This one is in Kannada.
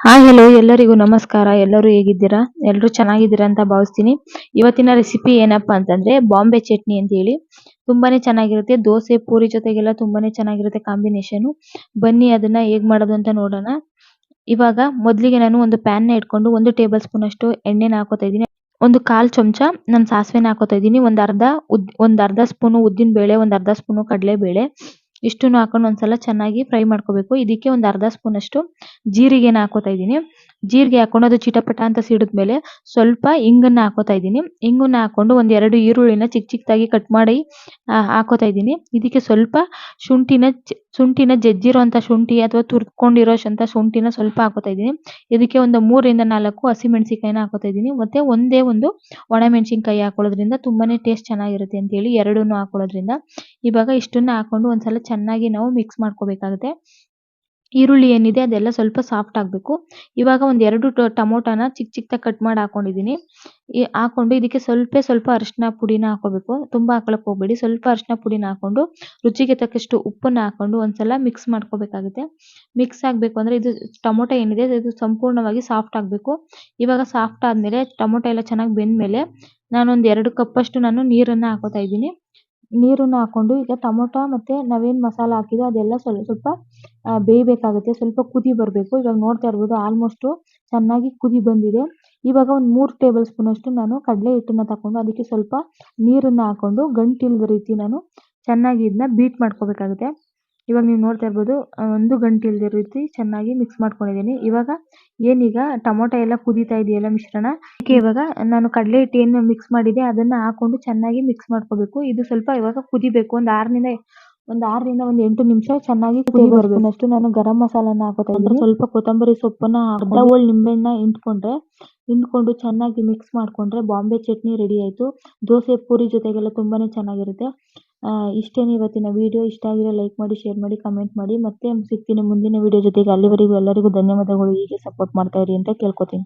ಹಾಯ್ ಹಲೋ ಎಲ್ಲರಿಗೂ ನಮಸ್ಕಾರ. ಎಲ್ಲರೂ ಹೇಗಿದ್ದೀರಾ? ಎಲ್ಲರೂ ಚೆನ್ನಾಗಿದ್ದೀರಾ ಅಂತ ಭಾವಿಸ್ತೀನಿ. ಇವತ್ತಿನ ರೆಸಿಪಿ ಏನಪ್ಪಾ ಅಂತಂದ್ರೆ ಬಾಂಬೆ ಚಟ್ನಿ ಅಂತ ಹೇಳಿ. ತುಂಬಾನೇ ಚೆನ್ನಾಗಿರುತ್ತೆ. ದೋಸೆ, ಪೂರಿ ಜೊತೆಗೆಲ್ಲ ತುಂಬಾನೇ ಚೆನ್ನಾಗಿರುತ್ತೆ ಕಾಂಬಿನೇಷನ್ ಬನ್ನಿ, ಅದನ್ನ ಹೇಗ್ ಮಾಡೋದು ಅಂತ ನೋಡೋಣ. ಇವಾಗ ಮೊದಲಿಗೆ ನಾನು ಒಂದು ಪ್ಯಾನ್ನ ಇಟ್ಕೊಂಡು ಒಂದು ಟೇಬಲ್ ಸ್ಪೂನ್ ಅಷ್ಟು ಎಣ್ಣೆನ ಹಾಕೋತಾ ಇದ್ದೀನಿ. ಒಂದು ಕಾಲ್ ಚಮಚ ನಾನು ಸಾಸಿವೆನ ಹಾಕೋತಾ ಇದ್ದೀನಿ. ಒಂದ್ ಅರ್ಧ ಉದ್, ಒಂದ್ ಅರ್ಧ ಸ್ಪೂನ್ ಉದ್ದಿನ ಬೇಳೆ, ಒಂದ್ ಅರ್ಧ ಸ್ಪೂನ್ ಕಡಲೆ ಬೇಳೆ ಇಷ್ಟನ್ನು ಹಾಕೊಂಡು ಒಂದ್ಸಲ ಚೆನ್ನಾಗಿ ಫ್ರೈ ಮಾಡ್ಕೋಬೇಕು. ಇದಕ್ಕೆ ಒಂದು ಅರ್ಧ ಸ್ಪೂನ್ ಅಷ್ಟು ಜೀರಿಗೆನ ಹಾಕೋತಾ ಇದ್ದೀನಿ. ಜೀರಿಗೆ ಹಾಕೊಂಡು ಅದು ಚಿಟಪಟ ಅಂತ ಸಿಡಿದ್ಮೇಲೆ ಸ್ವಲ್ಪ ಇಂಗನ್ನ ಹಾಕೋತಾ ಇದ್ದೀನಿ. ಇಂಗನ್ನ ಹಾಕೊಂಡು ಒಂದ್ ಎರಡು ಈರುಳ್ಳಿನ ಚಿಕ್ಕ ಚಿಕ್ಕದಾಗಿ ಕಟ್ ಮಾಡಿ ಹಾಕೋತಾ ಇದ್ದೀನಿ. ಇದಕ್ಕೆ ಸ್ವಲ್ಪ ಶುಂಠಿನ ಶುಂಠಿನ ಜಜ್ಜಿರೋಂಥ ಶುಂಠಿ ಅಥವಾ ತುರ್ಕೊಂಡಿರೋ ಅಂತ ಶುಂಠಿನ ಸ್ವಲ್ಪ ಹಾಕೋತಾ ಇದ್ದೀನಿ. ಇದಕ್ಕೆ ಒಂದು ಮೂರರಿಂದ ನಾಲ್ಕು ಹಸಿಮೆಣಸಿಕಾಯಿನ ಹಾಕೋತಾ ಇದ್ದೀನಿ. ಮತ್ತೆ ಒಂದೇ ಒಂದು ಒಣಮೆಣಸಿನಕಾಯಿ ಹಾಕೊಳ್ಳೋದ್ರಿಂದ ತುಂಬಾನೇ ಟೇಸ್ಟ್ ಚೆನ್ನಾಗಿರುತ್ತೆ ಅಂತ ಹೇಳಿ ಎರಡನ್ನೂ ಹಾಕೊಳ್ಳೋದ್ರಿಂದ ಇವಾಗ ಇಷ್ಟನ್ನ ಹಾಕೊಂಡು ಒಂದ್ಸಲ ಚೆನ್ನಾಗಿ ನಾವು ಮಿಕ್ಸ್ ಮಾಡ್ಕೋಬೇಕಾಗುತ್ತೆ. ಈರುಳ್ಳಿ ಏನಿದೆ ಅದೆಲ್ಲ ಸ್ವಲ್ಪ ಸಾಫ್ಟ್ ಆಗಬೇಕು. ಇವಾಗ ಒಂದ್ ಎರಡು ಟೊಮೊಟೊನ ಚಿಕ್ಕ ಚಿಕ್ಕದಾಗಿ ಕಟ್ ಮಾಡಿ ಹಾಕೊಂಡಿದ್ದೀನಿ ಹಾಕೊಂಡು ಇದಕ್ಕೆ ಸ್ವಲ್ಪ ಸ್ವಲ್ಪ ಅರಿಶಿನ ಪುಡಿನ ಹಾಕೋಬೇಕು. ತುಂಬಾ ಹಾಕೊಳಕ್ ಹೋಗ್ಬೇಡಿ. ಸ್ವಲ್ಪ ಅರಿಶಿನ ಪುಡಿನ ಹಾಕೊಂಡು ರುಚಿಗೆ ತಕ್ಕಷ್ಟು ಉಪ್ಪನ್ನ ಹಾಕೊಂಡು ಒಂದ್ಸಲ ಮಿಕ್ಸ್ ಮಾಡ್ಕೋಬೇಕಾಗುತ್ತೆ. ಮಿಕ್ಸ್ ಆಗ್ಬೇಕು ಅಂದ್ರೆ ಇದು ಟೊಮೊಟೊ ಏನಿದೆ ಇದು ಸಂಪೂರ್ಣವಾಗಿ ಸಾಫ್ಟ್ ಆಗಬೇಕು. ಇವಾಗ ಸಾಫ್ಟ್ ಆದ್ಮೇಲೆ ಟೊಮೊಟೊ ಎಲ್ಲ ಚೆನ್ನಾಗಿ ಬೆಂದ್ಮೇಲೆ ನಾನೊಂದ್ ಎರಡು ಕಪ್ ಅಷ್ಟು ನಾನು ನೀರನ್ನ ಹಾಕೋತಾ ಇದ್ದೀನಿ. ನೀರನ್ನ ಹಾಕೊಂಡು ಈಗ ಟೊಮೊಟೊ ಮತ್ತೆ ನಾವೇನು ಮಸಾಲ ಹಾಕಿದೋ ಅದೆಲ್ಲ ಸ್ವಲ್ಪ ಸ್ವಲ್ಪ ಬೇಯಬೇಕಾಗುತ್ತೆ. ಸ್ವಲ್ಪ ಕುದಿ ಬರಬೇಕು. ಇವಾಗ ನೋಡ್ತಾ ಇರ್ಬೋದು ಆಲ್ಮೋಸ್ಟ್ ಚೆನ್ನಾಗಿ ಕುದಿ ಬಂದಿದೆ. ಇವಾಗ ಒಂದು ಮೂರು ಟೇಬಲ್ ಸ್ಪೂನ್ ಅಷ್ಟು ನಾನು ಕಡಲೆ ಹಿಟ್ಟನ್ನು ತಗೊಂಡು ಅದಕ್ಕೆ ಸ್ವಲ್ಪ ನೀರನ್ನು ಹಾಕೊಂಡು ಗಂಟಿಲ್ದ ರೀತಿ ನಾನು ಚೆನ್ನಾಗಿ ಇದನ್ನ ಬೀಟ್ ಮಾಡ್ಕೋಬೇಕಾಗುತ್ತೆ. ಇವಾಗ ನೀವು ನೋಡ್ತಾ ಇರ್ಬೋದು ಒಂದು ಒಂದು ಇಲ್ಲದೆ ರೀತಿ ಚೆನ್ನಾಗಿ ಮಿಕ್ಸ್ ಮಾಡ್ಕೊಂಡಿದ್ದೀನಿ. ಇವಾಗ ಏನೀಗ ಟೊಮೊಟೊ ಎಲ್ಲ ಕುದೀತಾ ಇದೆಯಲ್ಲ ಮಿಶ್ರಣ ಅದಕ್ಕೆ ಇವಾಗ ನಾನು ಕಡಲೆ ಹಿಟ್ಟು ಏನು ಮಿಕ್ಸ್ ಮಾಡಿದೆ ಅದನ್ನ ಹಾಕೊಂಡು ಚೆನ್ನಾಗಿ ಮಿಕ್ಸ್ ಮಾಡ್ಕೋಬೇಕು. ಇದು ಸ್ವಲ್ಪ ಇವಾಗ ಕುದಿಬೇಕು ಒಂದು ಆರರಿಂದ ಒಂದು ಆರರಿಂದ ಒಂದು ಎಂಟು ನಿಮಿಷ ಚೆನ್ನಾಗಿ ಕುದಿ ಬರ್ಬೇಕು ನಾನು ಗರಂ ಮಸಾಲಾನ ಹಾಕೋತಾ ಇದ್ದೀನಿ. ಸ್ವಲ್ಪ ಕೊತ್ತಂಬರಿ ಸೊಪ್ಪನ್ನ ಅರ್ಧ ಹೋಳ್ ನಿಂಬೆಹಣ್ಣ ಹಿಂಡ್ಕೊಂಡ್ರೆ ಹಿಂಡ್ಕೊಂಡು ಚೆನ್ನಾಗಿ ಮಿಕ್ಸ್ ಮಾಡ್ಕೊಂಡ್ರೆ ಬಾಂಬೆ ಚಟ್ನಿ ರೆಡಿ ಆಯಿತು. ದೋಸೆ ಪೂರಿ ಜೊತೆಗೆಲ್ಲ ತುಂಬಾನೇ ಚೆನ್ನಾಗಿರುತ್ತೆ. ಇಷ್ಟೇನೆ ಇವತ್ತಿನ ವಿಡಿಯೋ ಇಷ್ಟ ಆಗಿರೋ ಲೈಕ್ ಮಾಡಿ ಶೇರ್ ಮಾಡಿ ಕಮೆಂಟ್ ಮಾಡಿ. ಮತ್ತೆ ಸಿಗ್ತೀನಿ ಮುಂದಿನ ವಿಡಿಯೋ ಜೊತೆಗೆ. ಅಲ್ಲಿವರೆಗೂ ಎಲ್ಲರಿಗೂ ಧನ್ಯವಾದಗಳು. ಹೀಗೆ ಸಪೋರ್ಟ್ ಮಾಡ್ತಾ ಇರಿ ಅಂತ ಕೇಳ್ಕೊತೀನಿ.